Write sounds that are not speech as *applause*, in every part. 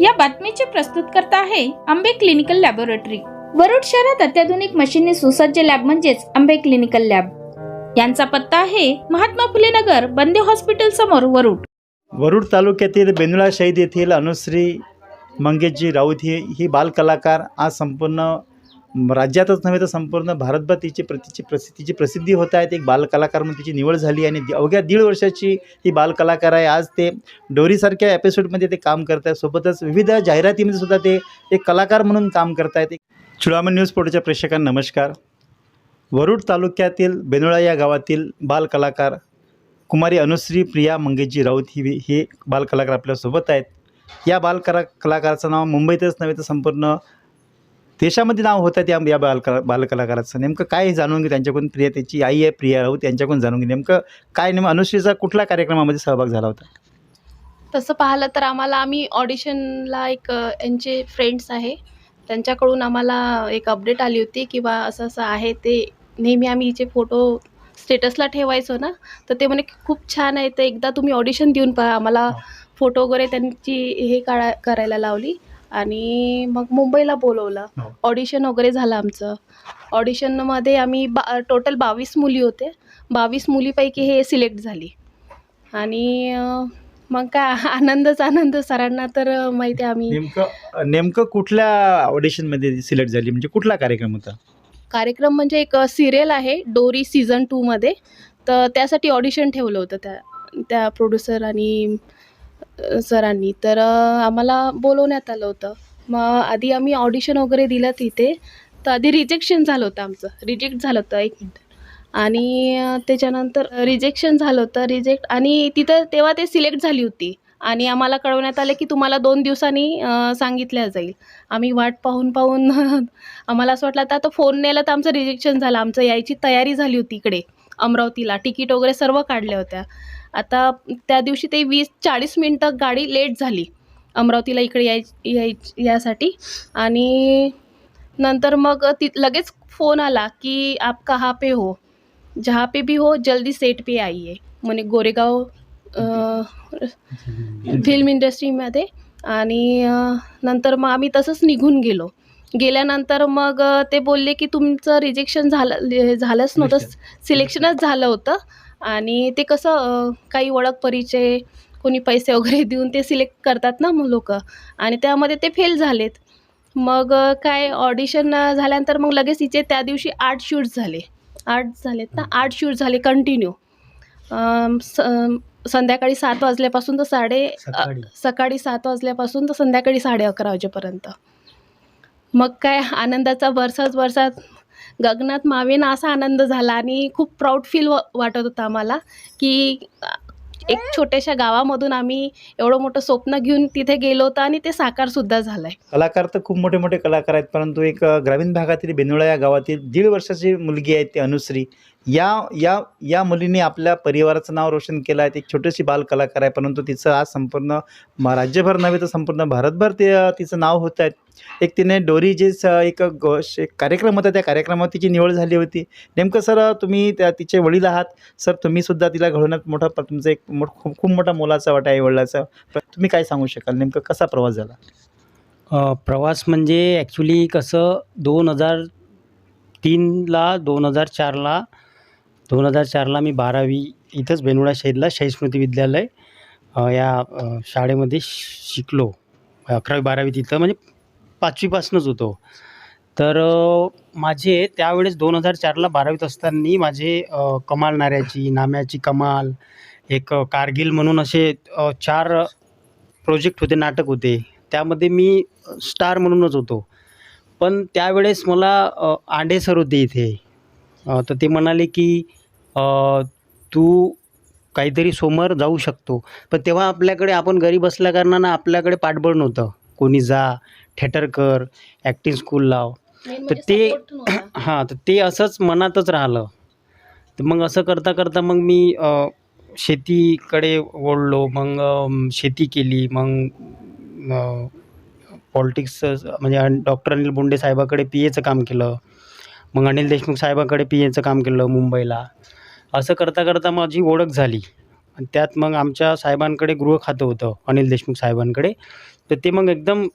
या बातमीचे प्रस्तुतकर्ता आहे आंबे क्लिनिकल लॅबोरेटरी. वरुड शहरात अत्याधुनिक मशीनने सुसज्ज लॅब म्हणजेच आंबे क्लिनिकल लॅब. यांचा पत्ता आहे महात्मा फुले नगर बंदे हॉस्पिटल समोर वरुड. वरुड तालुक्यातील बेंदुळा शहीद येथील अनुश्री मंगेशजी राऊत ही ही बालकलाकार आज संपूर्ण राज्यातच नव्हे तर संपूर्ण भारतभर तिची प्र तिची प्रसि तिची प्रसिद्धी होत आहे. एक बालकलाकार म्हणून तिची निवड झाली आणि अवघ्या दीड वर्षाची ही बालकलाकार आहे. आज ते डोरीसारख्या एपिसोडमध्ये ते काम करत आहेत. सोबतच विविध जाहिरातीमध्ये सुद्धा ते एक कलाकार म्हणून काम करत आहेत. चुडामण न्यूज पोर्टच्या प्रेक्षकांना नमस्कार. वरुड तालुक्यातील बेनोळा या गावातील बालकलाकार कुमारी अनुश्री प्रिया मंगेशजी राऊत ही हे बालकलाकार आपल्यासोबत आहेत. या बालकला कलाकाराचं नाव मुंबईतच नव्हे तर संपूर्ण देशामध्ये नाव होतं त्या या बालकला बालकलाकाराचं. नेमकं काय जाणून घे त्यांच्याकडून प्रिया त्याची आई आहे प्रिया राऊत यांच्याकडून जाणून घे. नेमकं काय नेमकं अनुश्रीचा कुठल्या कार्यक्रमामध्ये सहभाग झाला होता? तसं पाहिलं तर आम्हाला आम्ही ऑडिशनला एक यांचे फ्रेंड्स आहे. त्यांच्याकडून आम्हाला एक अपडेट आली होती की बा असं असं आहे ते. नेहमी आम्ही हिचे फोटो स्टेटसला ठेवायचो ना. तर ते म्हणे खूप छान आहे तर एकदा तुम्ही ऑडिशन देऊन पहा. आम्हाला फोटो वगैरे त्यांची हे काढा करायला लावली. आणि मग मुंबईला बोलवलं. हो. ऑडिशन वगैरे झालं आमचं. ऑडिशनमध्ये आम्ही बा टोटल बावीस मुली होते. बावीस मुलीपैकी हे सिलेक्ट झाली. आणि अ, मग काय आनंदच आनंद. सरांना तर माहिती आहे आम्ही. नेमकं नेमकं कुठल्या ऑडिशनमध्ये सिलेक्ट झाली? म्हणजे कुठला कार्यक्रम होता? कार्यक्रम म्हणजे एक सिरियल आहे डोरी सीझन टूमध्ये तर त्यासाठी ऑडिशन ठेवलं होतं त्या त्या प्रोड्युसर आणि सरांनी. तर आम्हाला बोलवण्यात आलं होतं. मग आधी आम्ही ऑडिशन वगैरे दिलं तिथे. तर आधी रिजेक्शन झालं होतं आमचं. रिजेक्ट झालं होतं एक मिनटं आणि त्याच्यानंतर रिजेक्शन झालं होतं रिजेक्ट आणि तिथं तेव्हा ते सिलेक्ट झाली होती. आणि आम्हाला कळवण्यात आलं की तुम्हाला दोन दिवसांनी सांगितल्या जाईल. आम्ही वाट पाहून पाहून *laughs* आम्हाला असं वाटलं आता तो फोन नेलं तर आमचं रिजेक्शन झालं. आमचं यायची तयारी झाली होती इकडे. अमरावतीला. तिकीट वगैरे सर्व काढल्या होत्या. आता त्या दिवशी ते वीस चाळीस मिनटं गाडी लेट झाली अमरावतीला इकडे याय याय यासाठी. आणि नंतर मग ति लगेच फोन आला की आप कहाँ पे हो? जहाँ पे भी हो जल्दी सेट पे आइए. म्हणे गोरेगाव फिल्म इंडस्ट्रीमध्ये. आणि नंतर मग आम्ही तसंच निघून गेलो. गेल्यानंतर मग ते बोलले की तुमचं रिजेक्शन झालं झालंच नव्हतं सिलेक्शनच झालं होतं. आणि ते कसं काही ओळख परिचय कोणी पैसे वगैरे *laughs* देऊन ते सिलेक्ट करतात ना मग लोक. आणि त्यामध्ये ते फेल झालेत. मग काय ऑडिशन झाल्यानंतर मग लगेच तिचे त्या दिवशी आठ शूट्स झाले. आठ झालेत ना? आठ शूट झाले कंटिन्यू. संध्याकाळी सात वाजल्यापासून तर साडे सकाळी. सात वाजल्यापासून तर संध्याकाळी साडे अकरा वाजेपर्यंत. मग काय आनंदाचा बरसात गगनात मावेना असा आनंद झाला आणि खूप प्राऊड फील वाटत होता आम्हाला की एक छोट्याशा गावामधून आम्ही एवढं मोठं स्वप्न घेऊन तिथे गेलो होतो आणि ते साकारसुद्धा सुद्धा आहे कलाकार तर खूप मोठे मोठे कलाकार आहेत परंतु एक ग्रामीण भागातील बेनुळा या गावातील दीड वर्षाची मुलगी आहे ती अनुश्री. या या या मुलीने आपल्या परिवाराचं नाव रोशन केलं आहे. ती एक छोटीशी बालकलाकार आहे. परंतु तिचं आज संपूर्ण म- राज्यभर नव्हे तर संपूर्ण भारतभर ते तिचं नाव होत आहे. एक तिने डोरी जे स- एक ग- एक कार्यक्रम होता. त्या कार्यक्रमात तिची निवड झाली होती. नेमकं सर तुम्ही त्या तिचे वडील आहात. सर तुम्हीसुद्धा तिला घडवण्यात मोठा तुमचं एक मोठ खूप खूप मोठा मोलाचा वाटा आहे वडिलाचा. तुम्ही काय सांगू शकाल? नेमकं कसा प्रवास झाला? प्रवास म्हणजे ॲक्च्युली कसं दोन हजार तीनला दोन हजार चारला दोन हजार चारला मी बारावी इथंच बेनुळा शहीदला शैस्मृती स्मृती विद्यालय या शाळेमध्ये श- शिकलो. अकरावी बारावी तिथं म्हणजे पाचवीपासूनच होतो. तर माझे त्यावेळेस दोन हजार चारला बारावीत असताना माझे कमाल नाऱ्याची नाम्याची कमाल एक कारगिल म्हणून असे चार प्रोजेक्ट होते नाटक होते. त्यामध्ये मी स्टार म्हणूनच होतो. पण त्यावेळेस मला आंडे सर होते इथे. तर ते म्हणाले की तू काहीतरी समोर जाऊ शकतो. पण तेव्हा आपल्याकडे आपण गरीब असल्या कारणानं आपल्याकडे पाठबळ नव्हतं. कोणी जा थिएटर कर ॲक्टिंग स्कूल लाव. तर म्हणजे ते. *clears throat* हां तर ते असंच मनातच राहिलं. तर मग असं करता करता मग मी शेतीकडे वळलो. मग शेती केली. मग पॉलिटिक्स म्हणजे डॉक्टर अनिल बोंडे साहेबाकडे पी एचं काम केलं. मग अनिल देशमुख साहेबाकडे पी एचं काम केलं मुंबईला. असं करता करता माझी ओळख झाली. आणि त्यात मग आमच्या साहेबांकडे गृह खातं होतं अनिल देशमुख साहेबांकडे. तर ते मग एकदम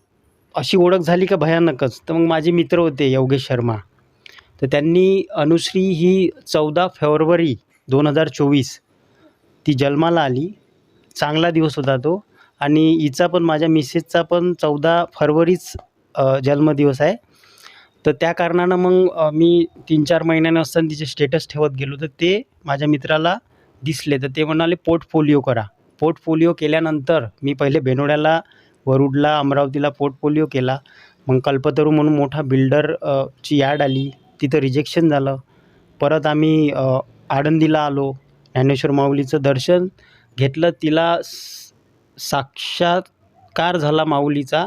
अशी ओळख झाली का भयानकच. तर मग माझे मित्र होते योगेश शर्मा. तर त्यांनी अनुश्री ही चौदा फेब्रुवारी दोन हजार चोवीस ती जन्माला आली. चांगला दिवस होता तो. आणि हिचा पण माझ्या मिसेसचा पण चौदा फरवरीच जन्मदिवस आहे. तर त्या कारणानं मग मी तीन चार महिन्यानं असताना तिचे स्टेटस ठेवत गेलो. तर ते माझ्या मित्राला दिसले. तर ते म्हणाले पोर्टफोलिओ करा. पोर्टफोलिओ केल्यानंतर मी पहिले बेनोड्याला वरुडला अमरावतीला पोर्टफोलिओ केला. मग कल्पतरू म्हणून मोठा बिल्डर ची याड आली. तिथं रिजेक्शन झालं. परत आम्ही आळंदीला आलो. ज्ञानेश्वर माऊलीचं दर्शन घेतलं. तिला साक्षात्कार झाला माऊलीचा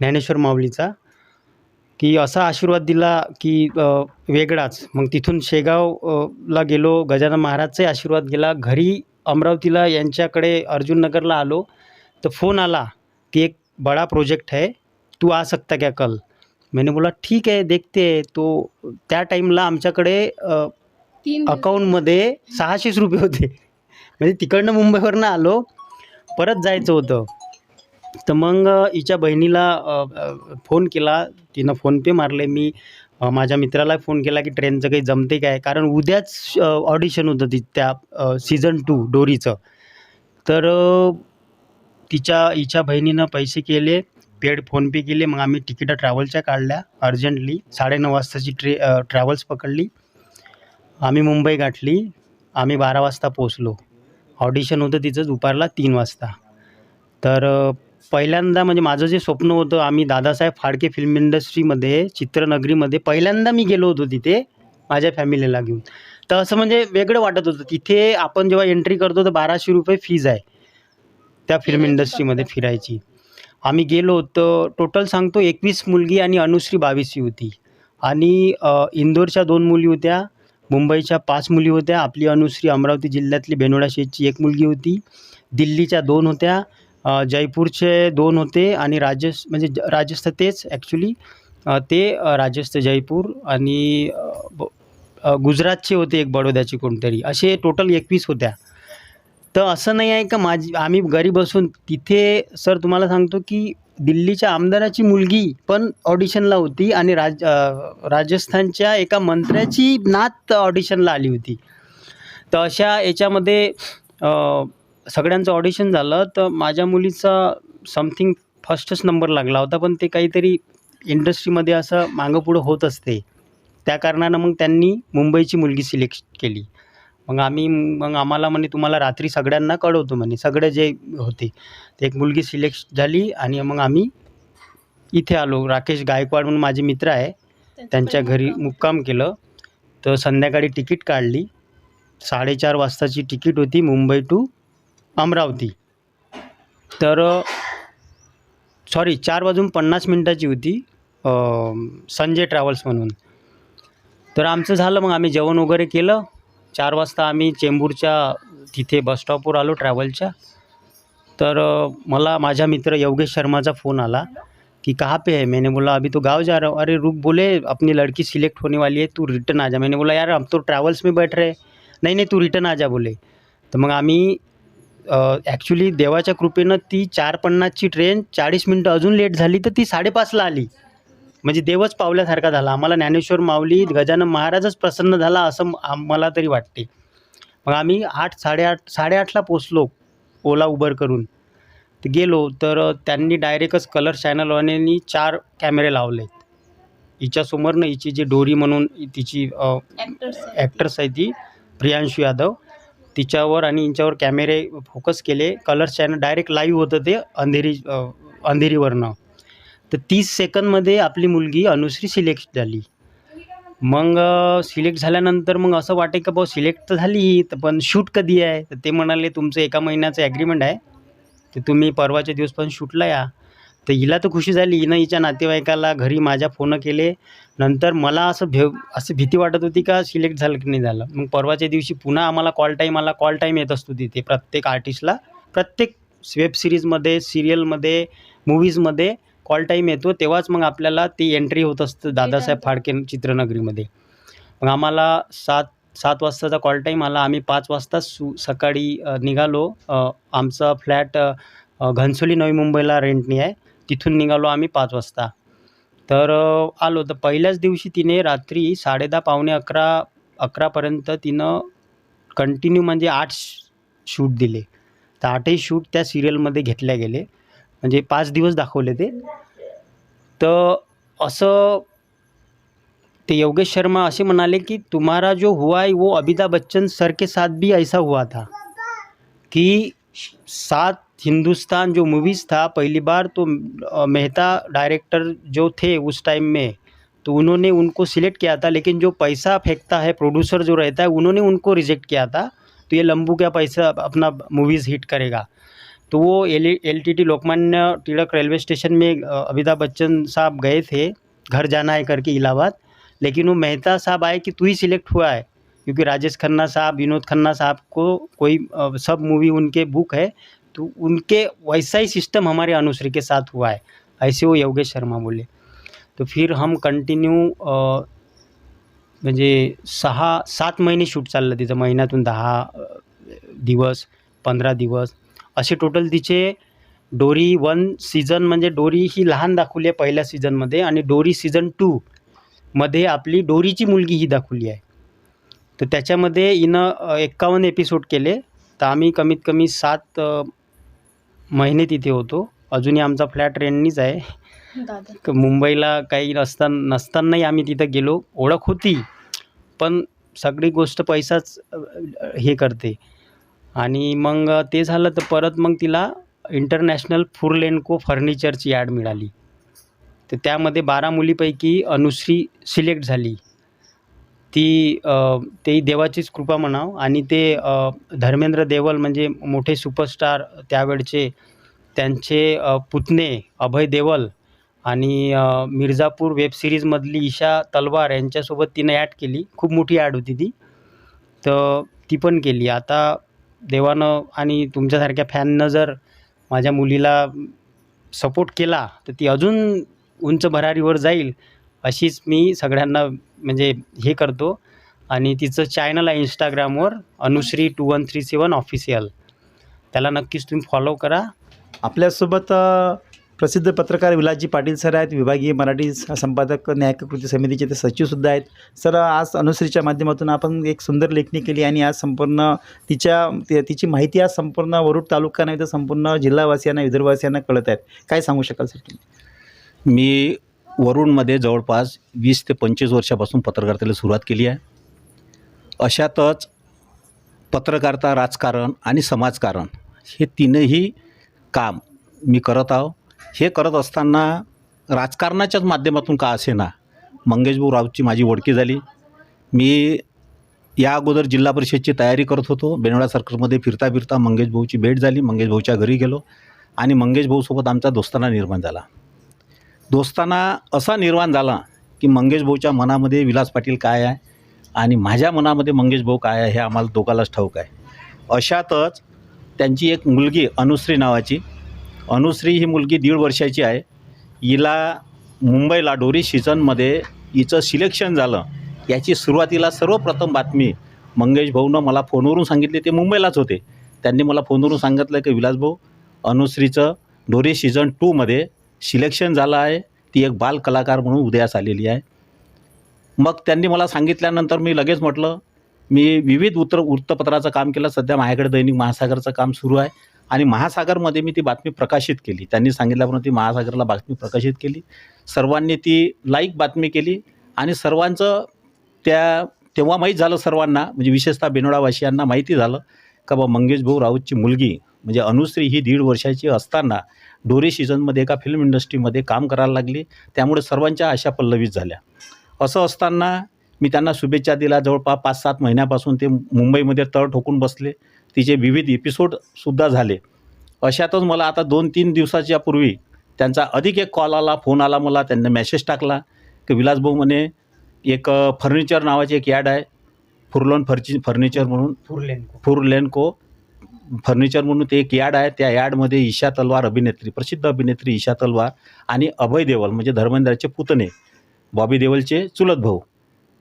ज्ञानेश्वर माऊलीचा. की असा आशीर्वाद दिला की वेगळाच. मग तिथून शेगाव अ, ला गेलो गजानन महाराजचाही आशीर्वाद गेला. घरी अमरावतीला यांच्याकडे अर्जुननगरला आलो. तर फोन आला की एक बड़ा प्रोजेक्ट है तू आ सकता क्या कल? मैंने बोला ठीक आहे देखते. तो त्या टाईमला आमच्याकडे अकाऊंटमध्ये सहाशेच रुपये होते. *laughs* म्हणजे तिकडनं मुंबईवरनं आलो परत जायचं होतं. तर मग हिच्या बहिणीला फोन केला. तिनं फोनपे मारले. मी माझ्या मित्राला फोन केला की ट्रेनचं काही जमते काय? कारण उद्याच ऑडिशन होतं ती त्या सीझन टू डोरीचं. तर तिच्या हिच्या बहिणीनं पैसे केले पेड फोनपे केले. मग आम्ही तिकीटं ट्रॅव्हलच्या काढल्या अर्जंटली. साडेनऊ वाजताची ट्रे ट्रॅव्हल्स पकडली. आम्ही मुंबई गाठली. आम्ही बारा वाजता पोचलो ऑडिशन होतं तिचं दुपारला तीन वाजता. तर पहिल्यांदा म्हणजे माझं जे स्वप्न होतं आम्ही दादासाहेब फाळके फिल्म इंडस्ट्रीमध्ये चित्रनगरीमध्ये पहिल्यांदा मी गेलो होतो तिथे माझ्या फॅमिलीला घेऊन. तर असं म्हणजे वेगळं वाटत होतं. तिथे आपण जेव्हा एंट्री करतो तर बाराशे रुपये फीज आहे. त्या फिल्म इंडस्ट्रीमध्ये फिरायची. आम्ही गेलो तर टोटल सांगतो एकवीस मुलगी आणि अनुश्री बावीसची होती. आणि इंदोरच्या दोन मुली होत्या मुंबईच्या पाच मुली होत्या. आपली अनुश्री अमरावती जिल्ह्यातली बेनोडा शेठची एक मुलगी होती. दिल्लीच्या दोन होत्या. जयपूरचे दोन होते आणि राजस म्हणजे ज- राजस्थ तेच ॲक्च्युली ते राजस्थ जयपूर आणि गुजरातचे होते एक बडोद्याची कोणतरी. असे टोटल एकवीस होत्या. तर असं नाही आहे का माझी आम्ही घरी बसून तिथे सर तुम्हाला सांगतो की दिल्लीच्या आमदाराची मुलगी पण ऑडिशनला होती आणि राज राजस्थानच्या एका मंत्र्याची नात ऑडिशनला आली होती. तर अशा याच्यामध्ये सगळ्यांचं ऑडिशन झालं तर माझ्या मुलीचा समथिंग फर्स्टच नंबर लागला होता पण ते काहीतरी इंडस्ट्रीमध्ये असं मागं पुढं होत असते. त्या कारणानं मग त्यांनी मुंबईची मुलगी सिलेक्ट केली. मग आम्ही मग आम्हाला म्हणे तुम्हाला रात्री सगळ्यांना कळवतो म्हणे सगळे जे होते. ते एक मुलगी सिलेक्ट झाली आणि मग आम्ही इथे आलो. राकेश गायकवाड म्हणून माझे मित्र आहे. त्यांच्या घरी मुक्काम. केलं. तर संध्याकाळी तिकीट काढली. साडेचार वाजताची तिकीट होती मुंबई टू अमरावती. तर सॉरी चार वाजून पन्नास मिनटाची होती संजय ट्रॅव्हल्स म्हणून. तर आमचं झालं मग आम्ही जेवण वगैरे केलं. चार वाजता आम्ही चेंबूरच्या तिथे बसस्टॉपवर आलो ट्रॅव्हलच्या तर मला माझा मित्र योगेश शर्माचा फ़ोन आला कि कहाँ पे है? मैंने बोला अभी तो गाव जा रहा हूँ. अरे रुक बोले अपनी लड़की सिलेक्ट होने वाली है तू रिटर्न आ जा. मैंने बोला यार हम तो ट्रॅव्हल्स में बैठ रहे नाही नाही तू रिटर्न आ जा बोले। तर मग आम्ही ॲक्च्युली देवाच्या कृपेनं ती चार पन्नासची ट्रेन चाळीस मिनटं अजून लेट झाली तर ती साडेपाचला आली. म्हणजे देवच पावल्यासारखा झाला. आम्हाला ज्ञानेश्वर माऊली गजानन महाराजच प्रसन्न झाला असं मला तरी वाटते. मग आम्ही आठ साडेआठ साडेआठला पोचलो ओला उबर करून. तर गेलो तर त्यांनी डायरेक्टच कलर चॅनलवाल्यांनी चार कॅमेरे लावले हिच्यासमोरनं हिची जी डोरी म्हणून तिची ॲक्टर्स आहे ती प्रियांशू यादव. तिच्यावर आणि हिच्यावर कॅमेरे फोकस केले. कलर्स चॅनल डायरेक्ट लाईव्ह होतं ते अंधेरी अंधेरीवरनं. तर तीस सेकंदमध्ये आपली मुलगी अनुश्री सिलेक्ट झाली. मग सिलेक्ट झाल्यानंतर मग असं वाटे का भाऊ सिलेक्ट तर झाली तर पण शूट कधी आहे? तर ते म्हणाले तुमचं एका महिन्याचं ॲग्रीमेंट आहे. तर तुम्ही परवाच्या दिवस पण शूटला या. तर हिला तर खुशी झाली. हिनं हिच्या नातेवाईकाला घरी माझ्या फोन केले. नंतर मला असं भेव असं भीती वाटत होती का सिलेक्ट झालं की नाही झालं. मग परवाच्या दिवशी पुन्हा आम्हाला कॉल टाईम आला. कॉल टाईम येत असतो तिथे प्रत्येक आर्टिस्टला. प्रत्येक वेब सिरीजमध्ये सिरियलमध्ये मूवीजमध्ये कॉल टाईम येतो. तेव्हाच मग आपल्याला ती एंट्री होत असतं दादासाहेब फाळके चित्रनगरीमध्ये. मग आम्हाला सात सात वाजताचा कॉल टाईम आला. आम्ही पाच वाजता सु सकाळी निघालो. आमचा फ्लॅट घनसोली नवी मुंबईला रेंटनी आहे. तिथून निघालो आम्ही पाच वाजता. तर आलो. तर पहिल्याच दिवशी तिने रात्री साडेदहा पावणे अकरा अकरापर्यंत तिनं कंटिन्यू म्हणजे आठ शूट दिले. तर आठही शूट त्या सिरियलमध्ये घेतल्या गेले. म्हणजे पाच दिवस दाखवले ते. तर असं ते योगेश शर्मा असे म्हणाले की तुम्हारा जो हुआ है वो अमिताभ बच्चन सर के साथ भी ऐसा हुआ था. की सात हिंदुस्तान जो मूवीज़ था, पहली बार तो मेहता डायरेक्टर जो थे उस टाइम में तो उन्होंने उनको सिलेक्ट किया था, लेकिन जो पैसा फेंकता है प्रोड्यूसर जो रहता है, उन्होंने उनको रिजेक्ट किया था तो ये लंबू क्या पैसा अपना मूवीज़ हिट करेगा। तो वो L L T T Lokmanya Tilak railway station में अमिताभ बच्चन साहब गए थे, घर जाना है करके इलाहाबाद, लेकिन वो मेहता साहब आए कि तू ही सिलेक्ट हुआ है, क्योंकि राजेश खन्ना साहब, विनोद खन्ना साहब को कोई सब मूवी उनके बुक है तो उनके वैसा ही सिस्टम हमारे अनुश्री के साथ हुआ है। ऐसे वो योगेश शर्मा बोले। तो फिर हम कंटिन्यू म्हणजे सहा सात महिने शूट चाललं तिचं महिन्यातून दहा दिवस पंधरा दिवस. असे टोटल तिचे डोरी वन सीझन म्हणजे डोरी ही लहान दाखवली आहे पहिल्या सीझनमध्ये आणि डोरी सीझन टू मध्ये आपली डोरीची मुलगी ही दाखवली आहे. तर त्याच्यामध्ये हिनं एक्कावन्न एपिसोड केले. तर आम्ही कमीत कमी सात महिने तिथे होतो. अजूनही आमचा फ्लॅट रेंटनीच आहे. क- मुंबईला काही नसताना नसतानाही आम्ही तिथं गेलो. ओळख होती पण सगळी गोष्ट पैसाच अ, अ, हे करते. आणि मग ते झालं तर परत मग तिला इंटरनॅशनल फुरलेनको फर्निचरची ॲड मिळाली. तर त्यामध्ये बारा मुलीपैकी अनुश्री सिलेक्ट झाली. ती ते देवाचीच कृपा म्हणावं आणि ते धर्मेंद्र देवल म्हणजे मोठे सुपरस्टार त्यावेळचे त्यांचे पुतणे अभय देवल आणि मिर्झापूर वेब सिरीजमधली ईशा तलवार यांच्यासोबत तिनं ॲड केली. खूप मोठी ॲड होती ती. तर ती पण केली. आता देवानं आणि तुमच्यासारख्या फॅननं जर माझ्या मुलीला सपोर्ट केला तर ती अजून उंच भरारीवर जाईल अशीच मी सगळ्यांना म्हणजे हे करतो. आणि तिचं चॅनल आहे इंस्टाग्रामवर Anushree two one three seven official त्याला नक्कीच तुम्ही फॉलो करा. आपल्यासोबत अ, प्रसिद्ध पत्रकार विलासजी पाटील सर आहेत विभागीय मराठी स- संपादक न्यायिक कृती समितीचे ते सचिवसुद्धा आहेत. सर आज अनुश्रीच्या माध्यमातून आपण एक सुंदर लेखणी केली आणि आज संपूर्ण तिच्या ति- तिची माहिती आज संपूर्ण वरुड तालुका नाही तर संपूर्ण जिल्हावासियांना विदर्भवासियांना कळत आहेत. काय सांगू शकाल सर तुम्ही? मी वरुणमध्ये जवळपास वीस ते पंचवीस वर्षापासून पत्रकारितेला सुरुवात केली आहे. अशातच पत्रकारिता राजकारण आणि समाजकारण हे तीनही काम मी करत आहो. हे करत असताना राजकारणाच्याच माध्यमातून का असेना मंगेशभाऊ राऊतची माझी ओळखी झाली. मी या अगोदर जिल्हा परिषदची तयारी करत होतो. बेनोडा सर्कलमध्ये फिरता फिरता मंगेश भाऊची भेट झाली. मंगेश भाऊच्या घरी गेलो आणि मंगेश भाऊसोबत आमचा दोस्ताना निर्माण झाला. दोस्ताना असा निर्माण झाला की मंगेश भाऊच्या मनामध्ये विलास पाटील काय आहे आणि माझ्या मनामध्ये मंगेश भाऊ काय आहे हे आम्हाला दोघालाच ठाऊक आहे. अशातच त्यांची एक मुलगी अनुश्री नावाची. अनुश्री ही मुलगी दीड वर्षाची आहे. हिला मुंबईला डोरी सीझनमध्ये हिचं सिलेक्शन झालं. याची सुरुवातीला सर्वप्रथम बातमी मंगेश भाऊनं मला फोनवरून सांगितली. ते मुंबईलाच होते. त्यांनी मला फोनवरून सांगितलं की विलास भाऊ अनुश्रीचं डोरी सीझन टूमध्ये सिलेक्शन झालं आहे. ती एक बाल कलाकार म्हणून उदयास आलेली आहे. मग त्यांनी मला सांगितल्यानंतर मी लगेच म्हटलं मी विविध उत्तर वृत्तपत्राचं काम केलं. सध्या माझ्याकडे दैनिक महासागरचं काम सुरू आहे. आणि महासागरमध्ये मी ती बातमी प्रकाशित केली. त्यांनी सांगितल्याप्रमाणे ती महासागरला बातमी प्रकाशित केली. सर्वांनी ती लाईक बातमी केली. आणि सर्वांचं त्या तेव्हा माहीत झालं सर्वांना म्हणजे विशेषतः बेनोडावासियांना माहिती झालं का बा मंगेश भाऊ राऊतची मुलगी म्हणजे अनुश्री ही दीड वर्षाची असताना डोरी सीझनमध्ये एका फिल्म इंडस्ट्रीमध्ये काम करायला लागली. त्यामुळे सर्वांच्या आशा पल्लवित झाल्या. असं असताना मी त्यांना शुभेच्छा दिल्या. जवळपास पाच सात महिन्यापासून ते मुंबईमध्ये तळ ठोकून बसले. तिचे विविध एपिसोडसुद्धा झाले. अशातच मला आता दोन तीन दिवसाच्या पूर्वी त्यांचा अधिक एक कॉल आला फोन आला मला. त्यांनी मेसेज टाकला की विलासभाऊ म्हणे एक फर्निचर नावाची एक ॲड आहे. फुरलोन फर्ची फर्निचर म्हणून फुरलेनको. फुरलेनको. फर्निचर म्हणून ते एक याड आहे. त्या याडमध्ये ईशा तलवार अभिनेत्री प्रसिद्ध अभिनेत्री ईशा तलवार आणि अभय देवल म्हणजे धर्मेंद्राचे पुतणे बॉबी देवलचे चुलत भाऊ.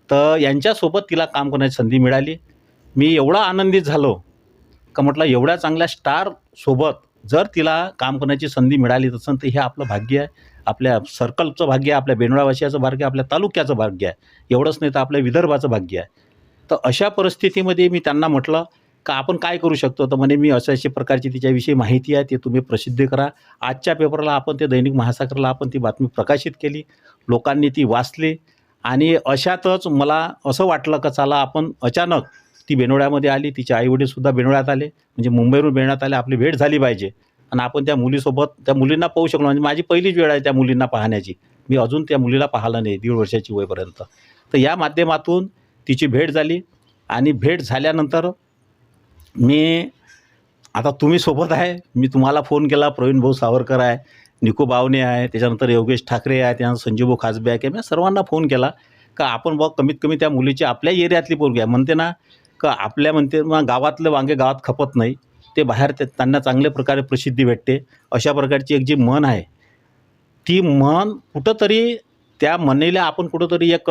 तर यांच्यासोबत तिला काम करण्याची संधी मिळाली. मी एवढा आनंदित झालो का म्हटलं एवढ्या चांगल्या स्टारसोबत जर तिला काम करण्याची संधी मिळाली तसं तर हे आपलं भाग्य आहे. आपल्या सर्कलचं भाग्य आहे आपल्या बेनोळावासियाचं भाग्य आहे आपल्या तालुक्याचं भाग्य आहे. एवढंच नाही तर आपल्या विदर्भाचं भाग्य आहे. तर अशा परिस्थितीमध्ये मी त्यांना म्हटलं का आपण काय करू शकतो? तर म्हणे मी अशा अशा प्रकारची तिच्याविषयी माहिती आहे ते तुम्ही प्रसिद्ध करा. आजच्या पेपरला आपण ते दैनिक महासागरला आपण ती बातमी प्रकाशित केली. लोकांनी ती वाचली. आणि अशातच मला असं वाटलं का चला आपण अचानक ती बेनोळ्यामध्ये आली. तिचे आईवडीलसुद्धा बेनोळ्यात आले. म्हणजे मुंबईवरून बेनोड्यात आले. आपली भेट झाली पाहिजे. आणि आपण त्या मुलीसोबत त्या मुलींना पाहू शकलो. म्हणजे माझी पहिलीच वेळ आहे त्या मुलींना पाहण्याची. मी अजून त्या मुलीला पाहिलं नाही दीड वर्षाची वयपर्यंत. तर या माध्यमातून तिची भेट झाली. आणि भेट झाल्यानंतर मी आता तुम्ही सोबत आहे. मी तुम्हाला फोन केला प्रवीण भाऊ सावरकर आहे निको बावने आहे त्याच्यानंतर योगेश ठाकरे आहे त्यानंतर संजीवभाऊ खासबे आहे की मी सर्वांना फोन केला. का आपण बघ कमीत कमी त्या मुलीची आपल्या एरियातली पोरगी आहे. म्हणते ना का आपल्या म्हणते मग गावातले वांगे गावात खपत नाही. ते बाहेर ते त्यांना चांगल्या प्रकारे प्रसिद्धी भेटते. अशा प्रकारची एक जी मन आहे ती मन कुठंतरी त्या मनेला आपण कुठंतरी एक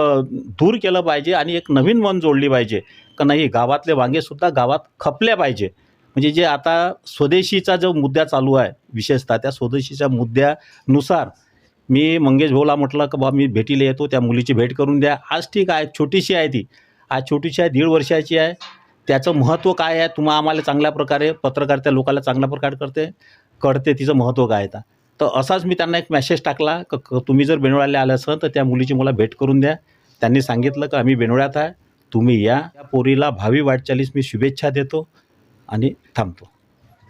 दूर केलं पाहिजे आणि एक नवीन मन जोडली पाहिजे. का नाही गावातले वांगेसुद्धा गावात खपल्या पाहिजे. म्हणजे जे आता स्वदेशीचा जो मुद्दा चालू आहे विशेषतः त्या स्वदेशीच्या मुद्द्यानुसार मी मंगेश भाऊला म्हटलं की बा मी भेटीला येतो त्या मुलीची भेट करून द्या. आज ठीक आहे छोटीशी आहे ती. आज छोटीशी आहे दीड वर्षाची आहे. त्याचं महत्त्व काय आहे? तुम्हा आम्हाला चांगल्या प्रकारे पत्रकारिता लोकांना चांगल्या प्रकारे करते कळते तिचं महत्त्व काय आहे तर असाच मी त्यांना एक मेसेज टाकला क तुम्ही जर बेनोळ्याला आला असाल तर त्या मुलीची मला भेट करून द्या. त्यांनी सांगितलं की आम्ही बेनोळ्यात आहे तुम्ही या. पोरीला भावी वाटचालीस मी शुभेच्छा देतो आणि थांबतो.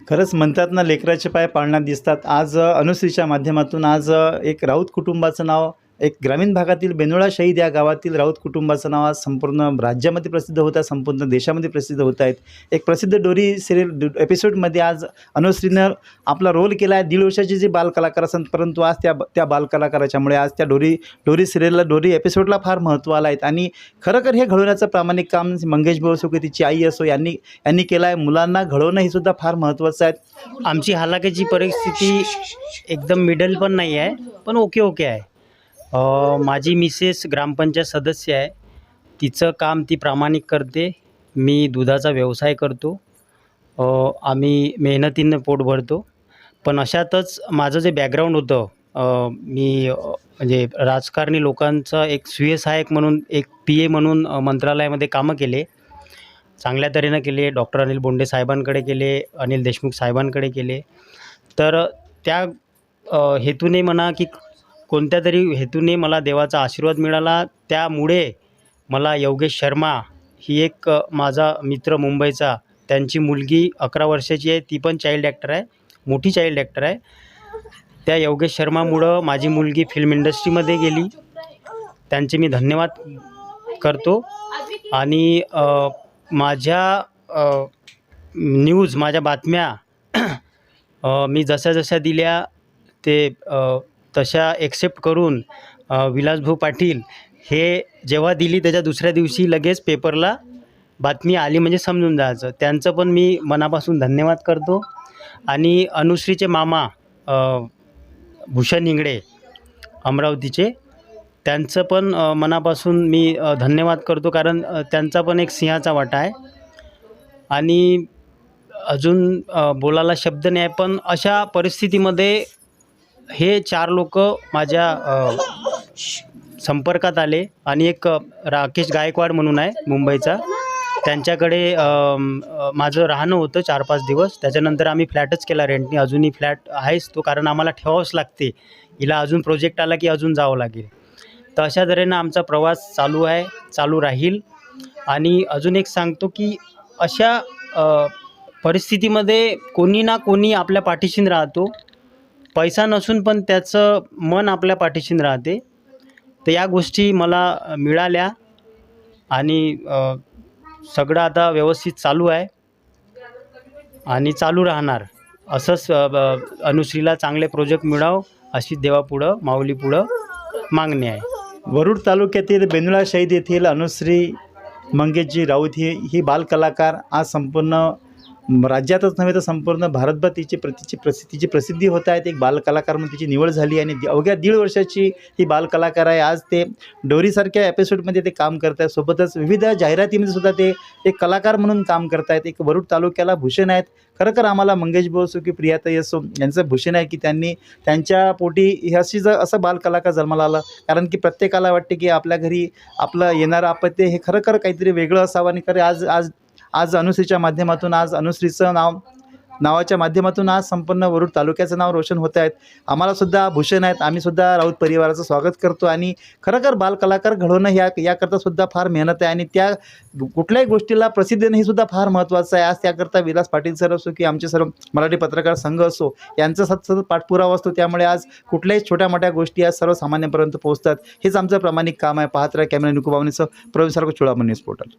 खरंच म्हणतात ना लेकराचे पाय पाळण्यात दिसतात. आज अनुश्रीच्या माध्यमातून आज एक राऊत कुटुंबाचं नाव एक ग्रामीण भागातील बेनोळा शहीद या गावातील राऊत कुटुंबाचं नाव आज संपूर्ण राज्यामध्ये प्रसिद्ध होत आहे संपूर्ण देशामध्ये प्रसिद्ध होत आहेत. एक प्रसिद्ध डोरी सिरियल एपिसोडमध्ये आज अनुश्रीनं आपला रोल केला आहे. दीड वर्षाचे जे बालकलाकार असतात परंतु आज त्या त्या बालकलाकाराच्यामुळे आज त्या डोरी डोरी सिरियलला डोरी एपिसोडला फार महत्त्व आलं आहे. आणि खरोखर हे घडवण्याचं प्रामाणिक काम मंगेश भाऊ असो की तिची आई असो यांनी यांनी केलं आहे. मुलांना घडवणं हे सुद्धा फार महत्त्वाचं आहे. आमची हालाकीची परिस्थिती एकदम मिडल पण नाही आहे पण ओके ओके आहे. माझी मिसेस ग्रामपंचायत सदस्य आहे. तिचं काम ती प्रामाणिक करते. मी दुधाचा व्यवसाय करतो. आम्ही मेहनतीनं पोट भरतो. पण अशातच माझं जे बॅकग्राऊंड होतं मी म्हणजे राजकारणी लोकांचं एक सुयसहायक म्हणून एक पी ए म्हणून मंत्रालयामध्ये कामं केले. चांगल्या तऱ्हेनं केले. डॉक्टर अनिल बोंडे साहेबांकडे केले अनिल देशमुख साहेबांकडे केले. तर त्या हेतूने म्हणा की कोणत्या तरी हेतूने मला देवाचा आशीर्वाद मिळाला त्यामुळे मला योगेश शर्मा ही एक माझा मित्र मुंबईचा त्यांची मुलगी अकरा वर्षाची आहे ती पण चाइल्ड ॲक्टर आहे मोठी चाइल्ड ॲक्टर आहे. त्या योगेश शर्मामुळं माझी मुलगी फिल्म इंडस्ट्रीमध्ये गेली. त्यांचे मी धन्यवाद करतो. आणि माझ्या न्यूज माझ्या बातम्या मी जशा जशा दिल्या ते तशा एक्सेप्ट करून विलासभाऊ पाटील हे जेव्हा दिली त्याच्या दुसऱ्या दिवशी लगेच पेपरला बातमी आली म्हणजे समजून जायचं. त्यांचं पण मी मनापासून धन्यवाद करतो. आणि अनुश्रीचे मामा भूषण इंगडे अमरावतीचे त्यांचं पण मनापासून मी धन्यवाद करतो कारण त्यांचा पण एक सिंहाचा वाटा आहे. आणि अजून बोलायला शब्द नाही आहे पण अशा परिस्थितीमध्ये हे चार लोक माझ्या संपर्कात आले आणि एक राकेश गायकवाड म्हणून आहे मुंबईचा. त्यांच्याकडे माझं राहणं होतं चार पाच दिवस. त्याच्यानंतर आम्ही फ्लॅटच केला रेंटनी. अजूनही फ्लॅट आहेच तो कारण आम्हाला ठेवावंच लागते. हिला अजून प्रोजेक्ट आला की अजून जावं लागेल. तर अशा तऱ्हेनं आमचा प्रवास चालू आहे चालू राहील. आणि अजून एक सांगतो की अशा परिस्थितीमध्ये कोणी ना कोणी आपल्या पाठीशीन राहतो. पैसा नसून पण त्याचं मन आपल्या पाठीशीन राहते. तर या गोष्टी मला मिळाल्या आणि सगळं आता व्यवस्थित चालू आहे आणि चालू राहणार. असंच ब- अनुश्रीला चांगले प्रोजेक्ट मिळावं अशी देवापुढं माऊलीपुढं मागणी आहे. वरुड तालुक्यातील बेंदुळा शहीद येथील अनुश्री मंगेशजी राऊत ही ही बालकलाकार आज संपूर्ण राज्यातच नव्हे तर संपूर्ण भारतभर तिची प्रतीची प्रसि तिची प्रसिद्धी होत आहे. एक बालकलाकार म्हणून तिची निवड झाली आणि अवघ्या दीड वर्षाची ही बालकलाकार आहे. आज ते डोरीसारख्या एपिसोडमध्ये ते काम करत आहेत. सोबतच विविध जाहिरातीमध्ये सुद्धा ते एक कलाकार म्हणून काम करत आहेत. एक वरुड तालुक्याला भूषण आहेत. खरोखर आम्हाला मंगेश भाऊ असो की प्रियाताई असो यांचं भूषण आहे की त्यांनी त्यांच्या पोटी ही अशी जर असं बालकलाकार जन्माला आलं कारण की प्रत्येकाला वाटते की आपल्या घरी आपलं येणारं अपत्य हे खरं काहीतरी वेगळं असावं आणि खरं आज आज आज अनुश्रीच्या माध्यमातून आज अनुश्रीचं नाव नावाच्या माध्यमातून आज संपन्न वरुड तालुक्याचं नाव रोशन होत आहेत आम्हाला सुद्धा भूषण आहेत. आम्ही सुद्धा राऊत परिवाराचं स्वागत करतो आणि खरोखर बालकलाकार घडवणं ह्या याकरता सुद्धा फार मेहनत आहे आणि त्या कुठल्याही गोष्टीला प्रसिद्धी देणं हे सुद्धा फार महत्त्वाचं आहे. आज त्याकरता विलास पाटील सर असो की आमचे सर्व मराठी पत्रकार संघ असो यांचा सतत सतत पाठपुरावा असतो. त्यामुळे आज कुठल्याही छोट्या मोठ्या गोष्टी आज सर्वसामान्यांपर्यंत पोहोचतात. हेच आमचं प्रामाणिक काम आहे. पाहत राहा कॅमेरा निकुबावणीचं प्रवीण सारखं चुळामणी पोर्टल.